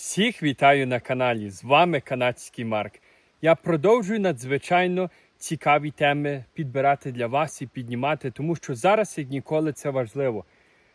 Всіх вітаю на каналі. З вами канадський Марк. Я продовжую надзвичайно цікаві теми підбирати для вас і піднімати, тому що зараз, як ніколи, це важливо.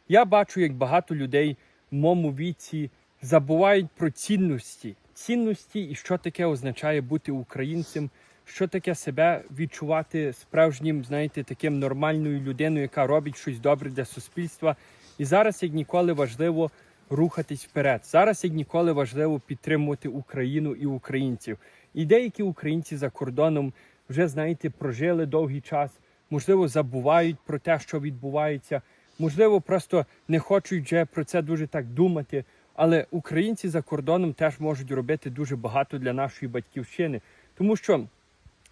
Я бачу, як багато людей в моєму віці забувають про цінності. Цінності і що таке означає бути українцем, що таке себе відчувати справжнім, знаєте, таким нормальною людиною, яка робить щось добре для суспільства. І зараз, як ніколи, важливо рухатись вперед. Зараз, як ніколи, важливо підтримувати Україну і українців. І деякі українці за кордоном вже, знаєте, прожили довгий час, можливо, забувають про те, що відбувається, можливо, просто не хочуть вже про це дуже так думати. Але українці за кордоном теж можуть робити дуже багато для нашої батьківщини, тому що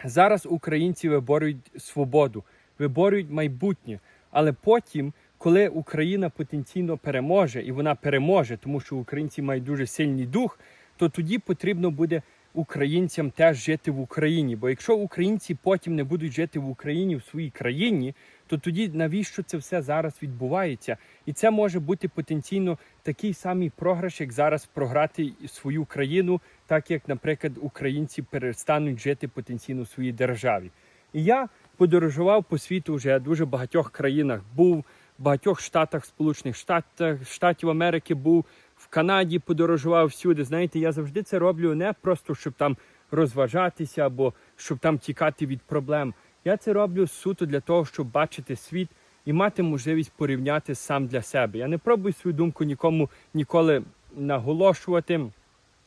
зараз українці виборюють свободу, виборюють майбутнє. Але потім, коли Україна потенційно переможе, і вона переможе, тому що українці мають дуже сильний дух, то тоді потрібно буде українцям теж жити в Україні. Бо якщо українці потім не будуть жити в Україні в своїй країні, то тоді навіщо це все зараз відбувається? І це може бути потенційно такий самий програш, як зараз програти свою країну, так як, наприклад, українці перестануть жити потенційно в своїй державі. І я подорожував по світу вже дуже багатьох країнах. Був в багатьох штатах Сполучених Штатах, Штатів Америки, був в Канаді, подорожував всюди. Знаєте, я завжди це роблю не просто щоб там розважатися або щоб там тікати від проблем. Я це роблю суто для того, щоб бачити світ і мати можливість порівняти сам для себе. Я не пробую свою думку нікому ніколи наголошувати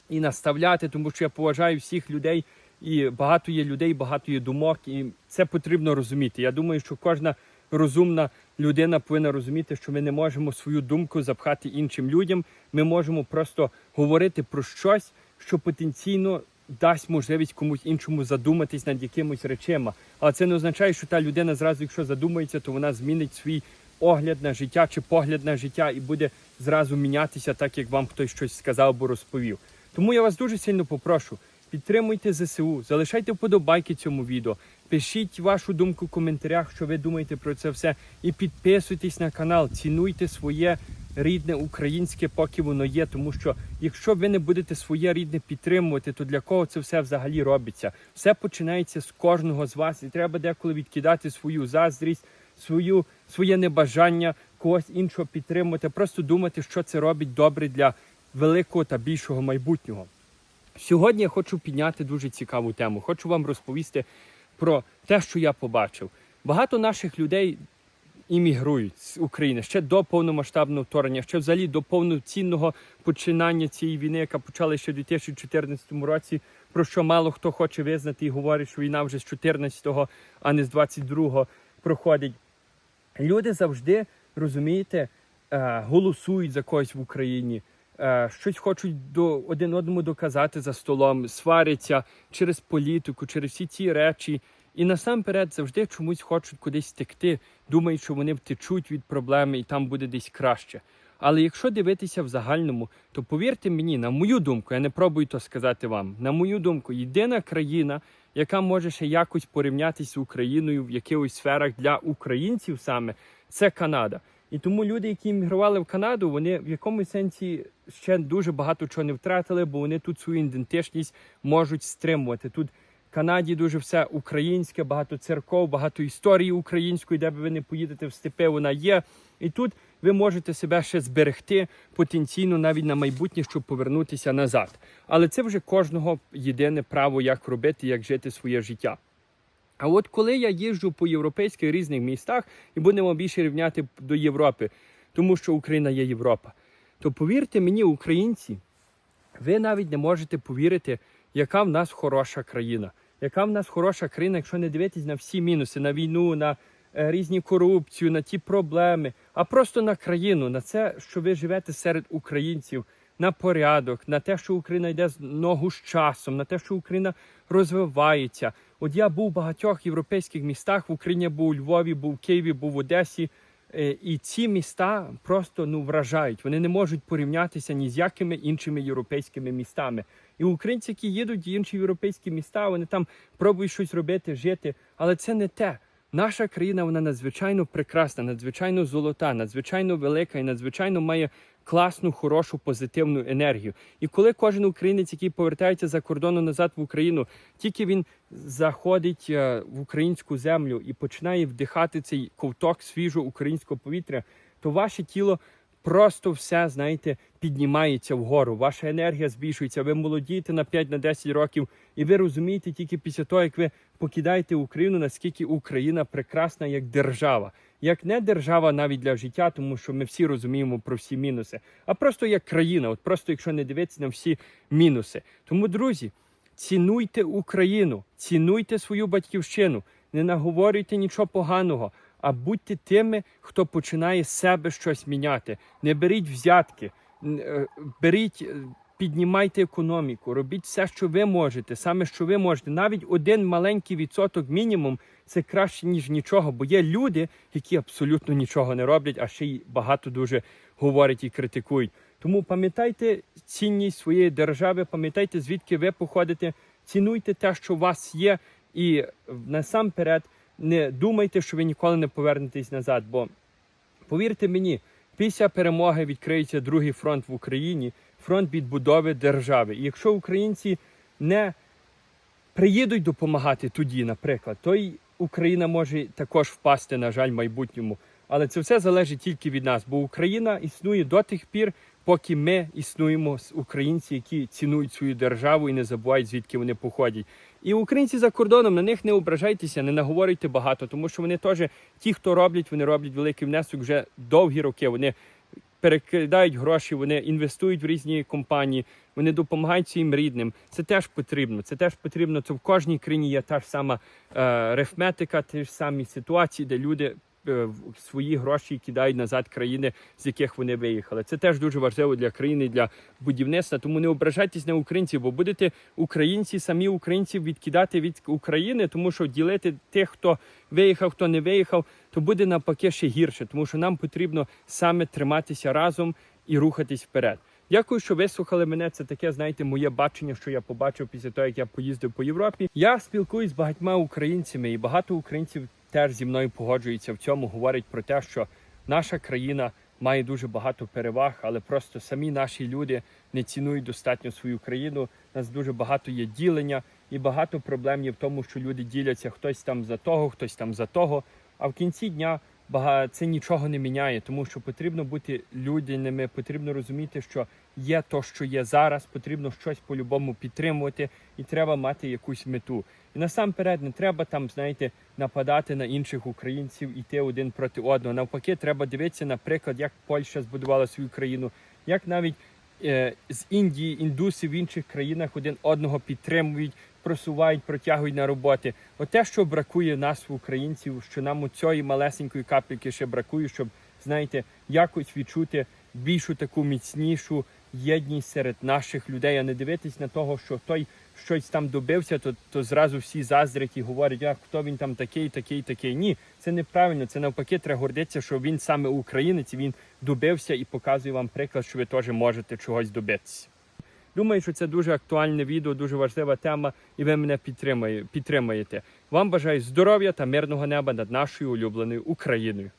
і наставляти, тому що я поважаю всіх людей. І багато є людей, багато є думок, і це потрібно розуміти. Я думаю, що кожна розумна людина повинна розуміти, що ми не можемо свою думку запхати іншим людям. Ми можемо просто говорити про щось, що потенційно дасть можливість комусь іншому задуматись над якимось речима. Але це не означає, що та людина зразу, якщо задумається, то вона змінить свій огляд на життя чи погляд на життя і буде зразу мінятися, так як вам хтось щось сказав або розповів. Тому я вас дуже сильно попрошу. Підтримуйте ЗСУ, залишайте вподобайки цьому відео, пишіть вашу думку в коментарях, що ви думаєте про це все, і підписуйтесь на канал, цінуйте своє рідне українське, поки воно є. Тому що якщо ви не будете своє рідне підтримувати, то для кого це все взагалі робиться? Все починається з кожного з вас, і треба деколи відкидати свою заздрість, свою своє небажання когось іншого підтримувати, просто думати, що це робить добре для великого та більшого майбутнього. Сьогодні я хочу підняти дуже цікаву тему. Хочу вам розповісти про те, що я побачив. Багато наших людей іммігрують з України ще до повномасштабного вторгнення, ще взагалі до повноцінного починання цієї війни, яка почала ще в 2014 році, про що мало хто хоче визнати і говорить, що війна вже з 14-го, а не з 22-го проходить. Люди завжди розумієте, е, голосують за когось в Україні. Е, щось хочуть до один одному доказати за столом, сваряться через політику, через всі ці речі. І насамперед завжди чомусь хочуть кудись втекти, думають, що вони втечуть від проблеми і там буде десь краще. Але якщо дивитися в загальному, то повірте мені, на мою думку, я не пробую то сказати вам. На мою думку, єдина країна, яка може ще якось порівнятися з Україною в якихось сферах для українців саме, це Канада. І тому люди, які іммігрували в Канаду, вони в якомусь сенсі ще дуже багато чого не втратили, бо вони тут свою ідентичність можуть стримувати. Тут в Канаді дуже все українське, багато церков, багато історії української, де б ви не поїдете в степи, вона є. І тут ви можете себе ще зберегти потенційно навіть на майбутнє, щоб повернутися назад. Але це вже кожного єдине право, як робити, як жити своє життя. А от коли я їжджу по європейських різних містах і будемо більше рівняти до Європи, тому що Україна є Європа, то повірте мені, українці, ви навіть не можете повірити, яка в нас хороша країна. Яка в нас хороша країна, якщо не дивитись на всі мінуси, на війну, на е, різні корупцію, на ті проблеми, а просто на країну, на це, що ви живете серед українців, на порядок, на те, що Україна йде з ногу з часом, на те, що Україна розвивається. От я був в багатьох європейських містах в Україні, був у Львові, був у Києві, був в Одесі. Е, І ці міста просто ну вражають. Вони не можуть порівнятися ні з якими іншими європейськими містами. І українці, які їдуть в інші європейські міста, вони там пробують щось робити, жити. Але це не те. Наша країна вона надзвичайно прекрасна, надзвичайно золота, надзвичайно велика і надзвичайно має класну, хорошу, позитивну енергію. І коли кожен українець, який повертається за кордону назад в Україну, тільки він заходить е, в українську землю і починає вдихати цей ковток свіжого українського повітря, то ваше тіло просто все, знаєте, піднімається вгору. Ваша енергія збільшується, ви молодієте на 5-10 років, і ви розумієте тільки після того, як ви покидаєте Україну, наскільки Україна прекрасна як держава. Як не держава навіть для життя, тому що ми всі розуміємо про всі мінуси, а просто як країна, от просто якщо не дивитися на всі мінуси. Тому, друзі, цінуйте Україну, цінуйте свою батьківщину, не наговорюйте нічого поганого, а будьте тими, хто починає з себе щось міняти. Не беріть взятки, е, беріть, е, піднімайте економіку, робіть все, що ви можете, саме що ви можете. Навіть один маленький відсоток мінімум це краще, ніж нічого, бо є люди, які абсолютно нічого не роблять, а ще й багато дуже говорять і критикують. Тому пам'ятайте цінність своєї держави, пам'ятайте, звідки ви походите, цінуйте те, що у вас є, і насамперед не думайте, що ви ніколи не повернетесь назад. Бо повірте мені, після перемоги відкриється другий фронт в Україні, фронт відбудови держави. І якщо українці не приїдуть допомагати тоді, наприклад, то й Україна може також впасти, на жаль, в майбутньому. Але це все залежить тільки від нас, бо Україна існує до тих пір, поки ми існуємо українці, які цінують свою державу і не забувають, звідки вони походять. І українці за кордоном на них не ображайтеся, не наговорюйте багато, тому що вони теж ті, хто роблять, вони роблять великий внесок вже довгі роки. Вони перекидають гроші, вони інвестують в різні компанії, вони допомагають своїм рідним. Це теж потрібно. Це теж потрібно. Це в кожній країні є та ж сама е, арифметика, ті ж самі ситуації, де люди свої гроші кидають назад країни, з яких вони виїхали. Це теж дуже важливо для країни, для будівництва. Тому не ображайтесь на українців, бо будете українці, самі українців відкидати від України, тому що ділити тих, хто виїхав, хто не виїхав, то буде навпаки ще гірше, тому що нам потрібно саме триматися разом і рухатись вперед. Дякую, що вислухали мене. Це таке, знаєте, моє бачення, що я побачив після того, як я поїздив по Європі. Я спілкуюсь з багатьма українцями, і багато українців теж зі мною погоджується в цьому. говорить про те, що наша країна має дуже багато переваг, але просто самі наші люди не цінують достатньо свою країну. У нас дуже багато є ділення, і багато проблем є в тому, що люди діляться хтось там за того, хтось там за того. А в кінці дня це нічого не міняє, тому що потрібно бути людяними, потрібно розуміти, що є то, що є зараз, потрібно щось по-любому підтримувати, і треба мати якусь мету. І насамперед не треба там, знаєте, нападати на інших українців, іти один проти одного. Навпаки, треба дивитися, наприклад, як Польща збудувала свою країну, як навіть е, з Індії індуси в інших країнах один одного підтримують, просувають, протягують на роботи. Оте, що бракує нас, українців, що нам у цієї малесенької капельки ще бракує, щоб знаєте, якось відчути більшу таку міцнішу єдність серед наших людей, а не дивитись на того, що той щось там добився, то, то зразу всі заздрять і говорять, а хто він там такий, такий, такий. Ні, це неправильно. Це навпаки, треба гордитися, що він саме українець, він добився і показує вам приклад, що ви теж можете чогось добитися. Думаю, що це дуже актуальне відео, дуже важлива тема, і ви мене підтримає- підтримаєте. Вам бажаю здоров'я та мирного неба над нашою улюбленою Україною.